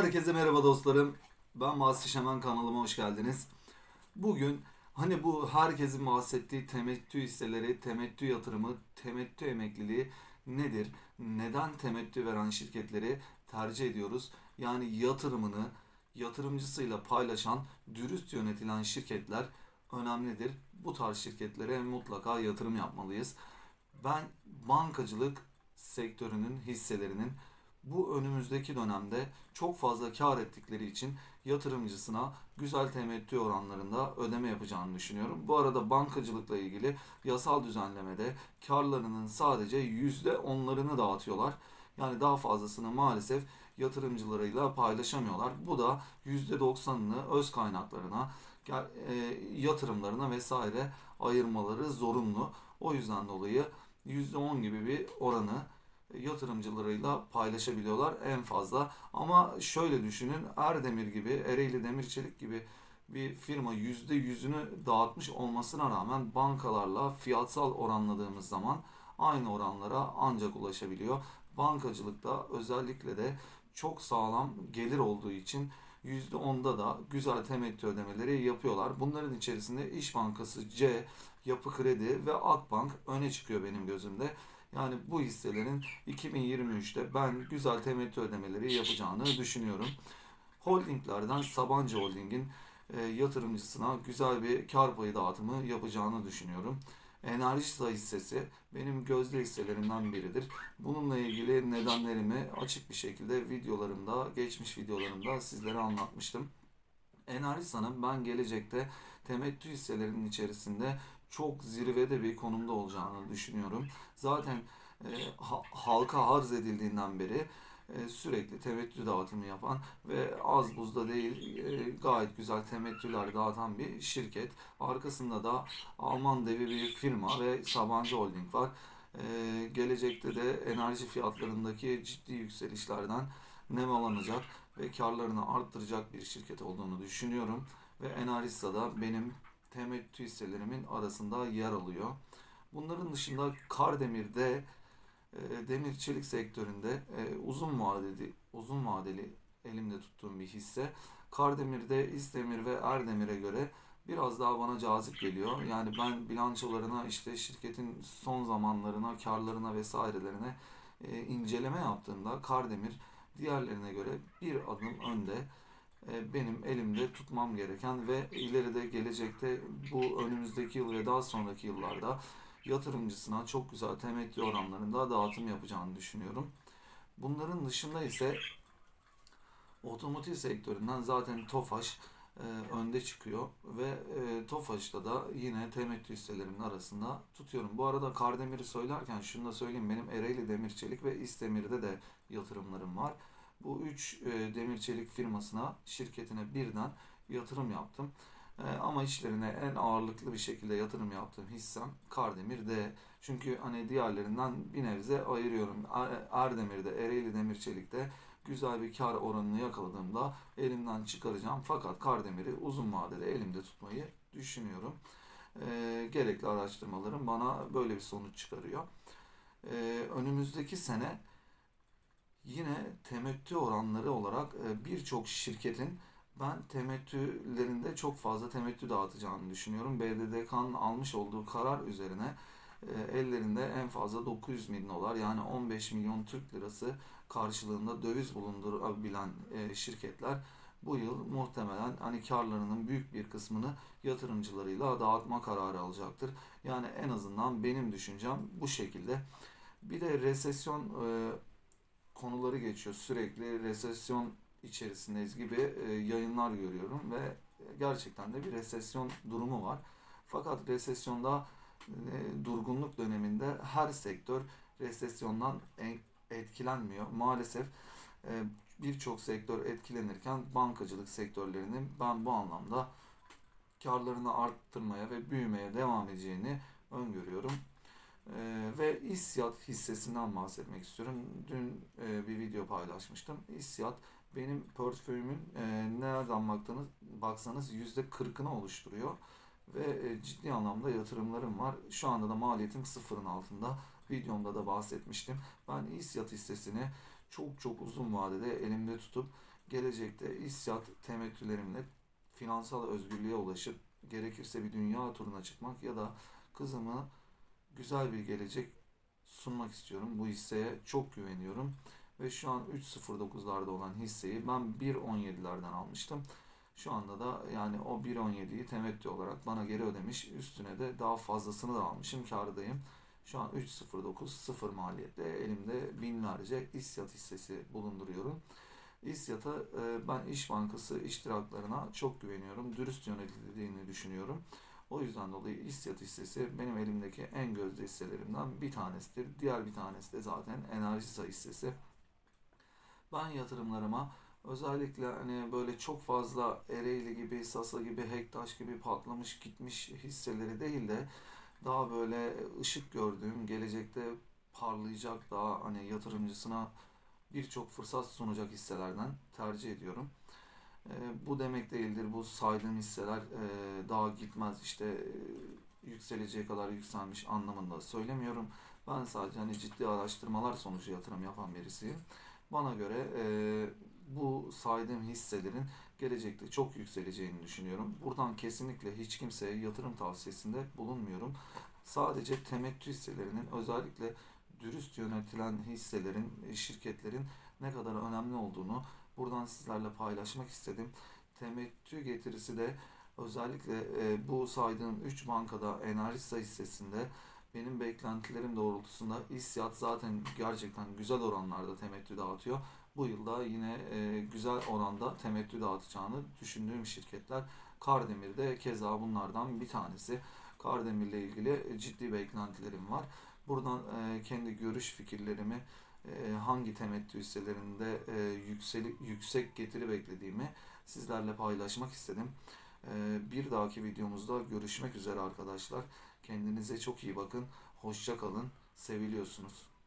Herkese merhaba dostlarım. Ben Vasfi Şemen kanalıma hoş geldiniz. Bugün hani bu herkesin bahsettiği temettü hisseleri, temettü yatırımı, temettü emekliliği nedir? Neden temettü veren şirketleri tercih ediyoruz? Yani yatırımını yatırımcısıyla paylaşan, dürüst yönetilen şirketler önemlidir. Bu tarz şirketlere mutlaka yatırım yapmalıyız. Ben bankacılık sektörünün hisselerinin bu önümüzdeki dönemde çok fazla kar ettikleri için yatırımcısına güzel temettü oranlarında ödeme yapacağını düşünüyorum. Bu arada bankacılıkla ilgili yasal düzenlemede karlarının sadece yüzde onlarını dağıtıyorlar. Yani daha fazlasını maalesef yatırımcılarıyla paylaşamıyorlar. Bu da yüzde doksanını öz kaynaklarına, e, yatırımlarına vesaire ayırmaları zorunlu. O yüzden dolayı yüzde on gibi bir oranı yatırımcılarıyla paylaşabiliyorlar en fazla. Ama şöyle düşünün Erdemir gibi, Ereğli Demir Çelik gibi bir firma yüzde yüzünü dağıtmış olmasına rağmen bankalarla fiyatsal oranladığımız zaman aynı oranlara ancak ulaşabiliyor. Bankacılıkta özellikle de çok sağlam gelir olduğu için %10'da da güzel temettü ödemeleri yapıyorlar. Bunların içerisinde İş Bankası, C, Yapı Kredi ve Akbank öne çıkıyor benim gözümde. Yani bu hisselerin 2023'te ben güzel temettü ödemeleri yapacağını düşünüyorum. Holdinglerden Sabancı Holding'in e, yatırımcısına güzel bir kar payı dağıtımı yapacağını düşünüyorum. Enerjisa hissesi benim gözde hisselerimden biridir. Bununla ilgili nedenlerimi açık bir şekilde videolarımda, geçmiş videolarımda sizlere anlatmıştım. Enerjisa'nın ben gelecekte temettü hisselerinin içerisinde çok zirvede bir konumda olacağını düşünüyorum. Zaten e, ha- halka arz edildiğinden beri e, sürekli temettü dağıtımı yapan ve az buzda değil e, gayet güzel temettüler dağıtan bir şirket. Arkasında da Alman devi bir firma ve Sabancı Holding var. E, gelecekte de enerji fiyatlarındaki ciddi yükselişlerden nemalanacak ve karlarını arttıracak bir şirket olduğunu düşünüyorum. Ve Enerjisa da benim temettü hisselerimin arasında yer alıyor. Bunların dışında Kardemir'de e, demir çelik sektöründe e, uzun vadeli uzun vadeli elimde tuttuğum bir hisse. Kardemir'de İsdemir ve Erdemir'e göre biraz daha bana cazip geliyor. Yani ben bilançolarına işte şirketin son zamanlarına, karlarına vesairelerine e, inceleme yaptığımda Kardemir diğerlerine göre bir adım önde benim elimde tutmam gereken ve ileride gelecekte bu önümüzdeki yıl ve daha sonraki yıllarda yatırımcısına çok güzel temettü oranlarında dağıtım yapacağını düşünüyorum. Bunların dışında ise otomotiv sektöründen zaten Tofaş e, önde çıkıyor ve e, Tofaş'ta da yine temettü hisselerimin arasında tutuyorum. Bu arada Kardemir'i söylerken şunu da söyleyeyim benim Ereğli Demir Çelik ve İstemir'de de yatırımlarım var. Bu üç e, demir çelik firmasına, şirketine birden yatırım yaptım. E, ama işlerine en ağırlıklı bir şekilde yatırım yaptığım hissem Kardemir'de. Çünkü hani diğerlerinden bir nebze ayırıyorum. Er- Erdemir'de, Ereğli Demir Çelik'te güzel bir kar oranını yakaladığımda elimden çıkaracağım. Fakat Kardemir'i uzun vadede elimde tutmayı düşünüyorum. E, gerekli araştırmalarım bana böyle bir sonuç çıkarıyor. E, önümüzdeki sene Yine temettü oranları olarak e, birçok şirketin ben temettülerinde çok fazla temettü dağıtacağını düşünüyorum. BDDK'nın almış olduğu karar üzerine e, ellerinde en fazla 900 bin dolar yani 15 milyon Türk lirası karşılığında döviz bulundurabilen e, şirketler bu yıl muhtemelen hani karlarının büyük bir kısmını yatırımcılarıyla dağıtma kararı alacaktır. Yani en azından benim düşüncem bu şekilde. Bir de resesyon konuları geçiyor. Sürekli resesyon içerisindeyiz gibi e, yayınlar görüyorum ve gerçekten de bir resesyon durumu var. Fakat resesyonda e, durgunluk döneminde her sektör resesyondan en- etkilenmiyor. Maalesef e, birçok sektör etkilenirken bankacılık sektörlerinin ben bu anlamda karlarını arttırmaya ve büyümeye devam edeceğini öngörüyorum. Ee, ve İSYAT hissesinden bahsetmek istiyorum. Dün e, bir video paylaşmıştım. İSYAT benim portföyümün e, nereden baktığınız, baksanız %40'ını oluşturuyor. Ve e, ciddi anlamda yatırımlarım var. Şu anda da maliyetim sıfırın altında. Videomda da bahsetmiştim. Ben İSYAT hissesini çok çok uzun vadede elimde tutup gelecekte İSYAT temettülerimle finansal özgürlüğe ulaşıp gerekirse bir dünya turuna çıkmak ya da kızımı güzel bir gelecek sunmak istiyorum. Bu hisseye çok güveniyorum. Ve şu an 3.09'larda olan hisseyi ben 1.17'lerden almıştım. Şu anda da yani o 1.17'yi temettü olarak bana geri ödemiş. Üstüne de daha fazlasını da almışım. Kârdayım. Şu an 3.09 sıfır maliyetle elimde binlerce İSYAT hissesi bulunduruyorum. İSYAT'a e, ben İş Bankası iştiraklarına çok güveniyorum. Dürüst yönetildiğini düşünüyorum. O yüzden dolayı İSYAT hissesi benim elimdeki en gözde hisselerimden bir tanesidir. Diğer bir tanesi de zaten Enerjisa hissesi. Ben yatırımlarıma özellikle hani böyle çok fazla Ereğli gibi, Sasa gibi, Hektaş gibi patlamış gitmiş hisseleri değil de daha böyle ışık gördüğüm, gelecekte parlayacak daha hani yatırımcısına birçok fırsat sunacak hisselerden tercih ediyorum. E, bu demek değildir bu saydığım hisseler e, daha gitmez işte e, yükseleceği kadar yükselmiş anlamında söylemiyorum. Ben sadece hani ciddi araştırmalar sonucu yatırım yapan birisiyim. Bana göre e, bu saydığım hisselerin gelecekte çok yükseleceğini düşünüyorum. Buradan kesinlikle hiç kimseye yatırım tavsiyesinde bulunmuyorum. Sadece temettü hisselerinin özellikle dürüst yönetilen hisselerin, şirketlerin ne kadar önemli olduğunu buradan sizlerle paylaşmak istedim. Temettü getirisi de özellikle e, bu saydığım 3 bankada Enerjisa hissesinde benim beklentilerim doğrultusunda İSYAT zaten gerçekten güzel oranlarda temettü dağıtıyor. Bu yılda yine e, güzel oranda temettü dağıtacağını düşündüğüm şirketler Kardemir de keza bunlardan bir tanesi. Kardemir ile ilgili ciddi beklentilerim var. Buradan e, kendi görüş fikirlerimi hangi temettü hisselerinde e, yükseli, yüksek getiri beklediğimi sizlerle paylaşmak istedim. E, bir dahaki videomuzda görüşmek üzere arkadaşlar. Kendinize çok iyi bakın. Hoşça kalın. Seviliyorsunuz.